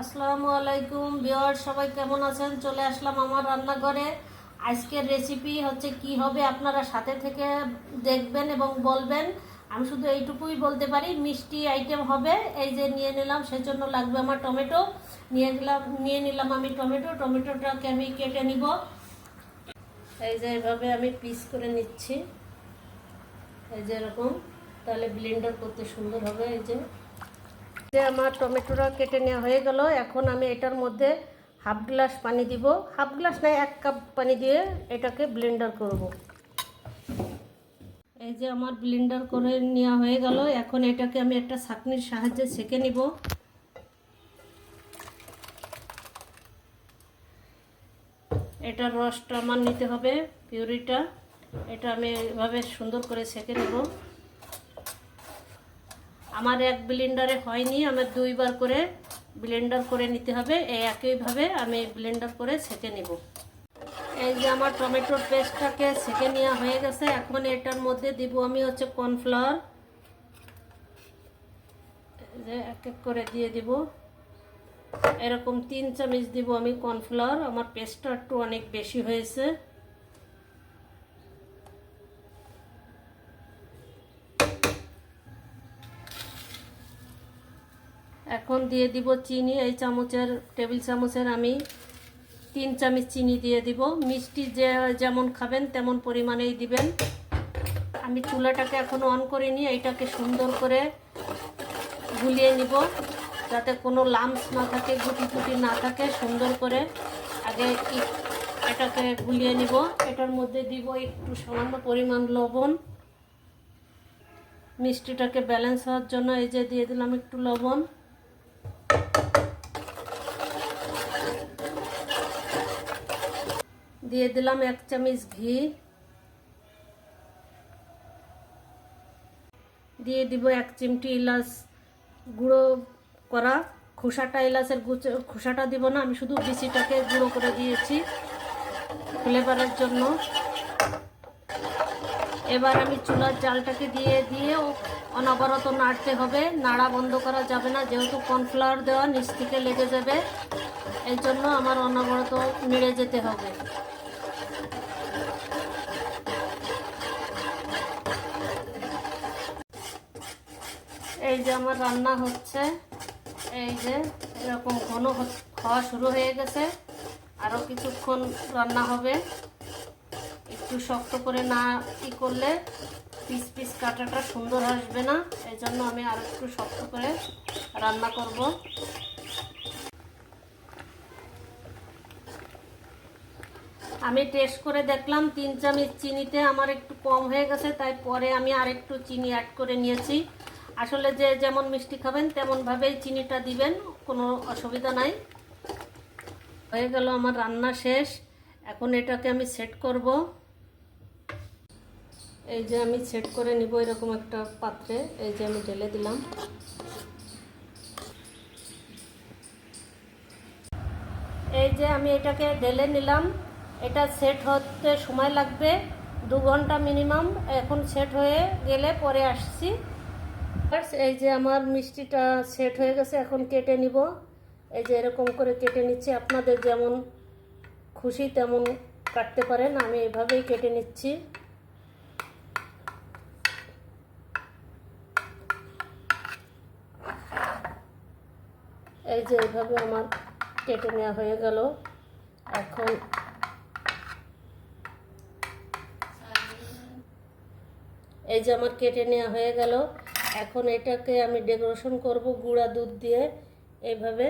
আসসালামু আলাইকুম বিয়ার সবাই কেমন আছেন? চলে আসলাম আমার রান্নাঘরে। আজকের রেসিপি হচ্ছে কি হবে আপনারা সাথে থেকে দেখবেন এবং বলবেন। আমি শুধু এইটুকুই বলতে পারি, মিষ্টি আইটেম হবে, এই যে নিয়ে নিলাম, সেজন্য লাগবে আমার টমেটো। নিয়ে নিলাম নিয়ে নিলাম আমি টমেটো, টমেটোটাকে আমি কেটে নিব। এই যে এভাবে আমি পিস করে নিচ্ছি। এই যে এরকম, তাহলে ব্লেন্ডার করতে সুন্দর হবে, এই যে। যে আমার টমেটোটা কেটে নেওয়া হয়ে গেল, এখন আমি এটার মধ্যে হাফ গ্লাস পানি দিব। হাফ গ্লাস নয় এক কাপ পানি দিয়ে এটাকে ব্লেন্ডার করব। এই যে আমার ব্লেন্ডার করে নেওয়া হয়ে গেল, এখন এটাকে আমি একটা ছাঁকনির সাহায্যে সেঁকে নিব। এটার রসটা আমার নিতে হবে, পিউরিটা। এটা আমি এভাবে সুন্দর করে সেঁকে নেব। আমার এক ব্লেন্ডারে হয়নি, আমার দুইবার করে ব্লেন্ডার করে নিতে হবে। এই একইভাবে আমি ব্লেন্ডার করে ছেঁকে নেব। এই যে আমার টমেটোর পেস্টটাকে ছেঁকে নেওয়া হয়ে গেছে। এখন এটার মধ্যে দিব আমি হচ্ছে কর্নফ্লাওয়ার যে এক এক করে দিয়ে দিব। এরকম তিন চামচ দিব আমি কর্নফ্লাওয়ার আমার পেস্টটা একটু অনেক বেশি হয়েছে। এখন দিয়ে দিব চিনি, এই চামচের, টেবিল চামচের আমি তিন চামচ চিনি দিয়ে দিব। মিষ্টি যে, যেমন খাবেন, তেমন পরিমাণেই দিবেন। আমি চুলাটাকে এখন অন করিনি, এইটাকে সুন্দর করে গুলিয়ে নিব, যাতে কোনো লামস না থাকে গুটি গুটি না থাকে। সুন্দর করে আগে এটাকে গুলিয়ে নিব। এটার মধ্যে দিব একটু সামান্য পরিমাণ লবণ। মিষ্টিটাকে ব্যালেন্স হওয়ার জন্য এই যে দিয়ে দিলাম একটু লবণ। দিয়ে দিলাম এক চামচ ঘি। দিয়ে দিব এক চিমটি ইলাচ গুঁড়ো করা। খোসাটা ইলাচের খোসাটা দিব না, আমি শুধু বিচিটাকে গুঁড়ো করে দিয়েছি ফ্লেভারের জন্য। এবার আমি চুলার জালটাকে দিয়ে দিয়ে অনবরত নাড়তে হবে। নাড়া বন্ধ করা যাবে না, যেহেতু কর্নফ্লাওয়ার দেওয়া, নিচ থেকে লেগে যাবে। এই জন্য আমার অনবরত নেড়ে যেতে হবে। এই যে আমার রান্না হচ্ছে, এই যে এরকম ঘন খাওয়া শুরু হয়ে গেছে আরও কিছুক্ষণ রান্না হবে। একটু শক্ত করে না ই করলে পিস পিস কাটাটা সুন্দর আসবে না, এই জন্য আমি আর একটু শক্ত করে রান্না করব। আমি টেস্ট করে দেখলাম, তিন চামচ চিনিতে আমার একটু কম হয়ে গেছে, তাই পরে আমি আর একটু চিনি অ্যাড করে নিয়েছি। আসলে যে যেমন মিষ্টি খাবেন, তেমনভাবেই চিনিটা দিবেন, কোনো অসুবিধা নাই। হয়ে গেল আমার রান্না শেষ। এখন এটাকে আমি সেট করব। এই যে আমি সেট করে নিব এরকম একটা পাত্রে। এই যে আমি ঢেলে দিলাম। এই যে আমি এটাকে ঢেলে নিলাম। এটা সেট হতে সময় লাগবে, দু ঘণ্টা মিনিমাম এখন সেট হয়ে গেলে পরে আসছি। এই যে আমার মিষ্টিটা সেট হয়ে গেছে, এখন কেটে নিব। এই যে এরকম করে কেটে নিচ্ছি, আপনাদের যেমন খুশি তেমন কাটতে পারেন, আমি এভাবেই কেটে নিচ্ছি। এই যে এইভাবে আমার কেটে নেওয়া হয়ে গেল। এখন এই যে আমার কেটে নেওয়া হয়ে গেল। এখন এটাকে আমি ডেকোরেশন করব গুঁড়া দুধ দিয়ে এইভাবে।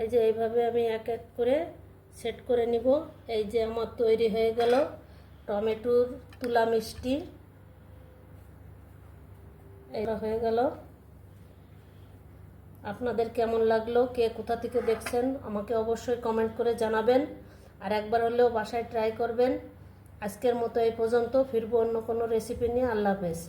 এই যে এইভাবে আমি এক এক করে সেট করে নিব। এই যে আমার তৈরি হয়ে গেল টমেটোর তুলা মিষ্টি। এটা হয়ে গেল। আপনাদের কেমন লাগল? কে কোথা থেকে দেখছেন? আমাকে অবশ্যই কমেন্ট করে জানাবেন। আর একবার হলেও বাসায় ট্রাই করবেন। আজকের মতো এই পর্যন্ত। ফিরবো অন্য কোনো রেসিপি নিয়ে। আল্লাহ হাফেজ।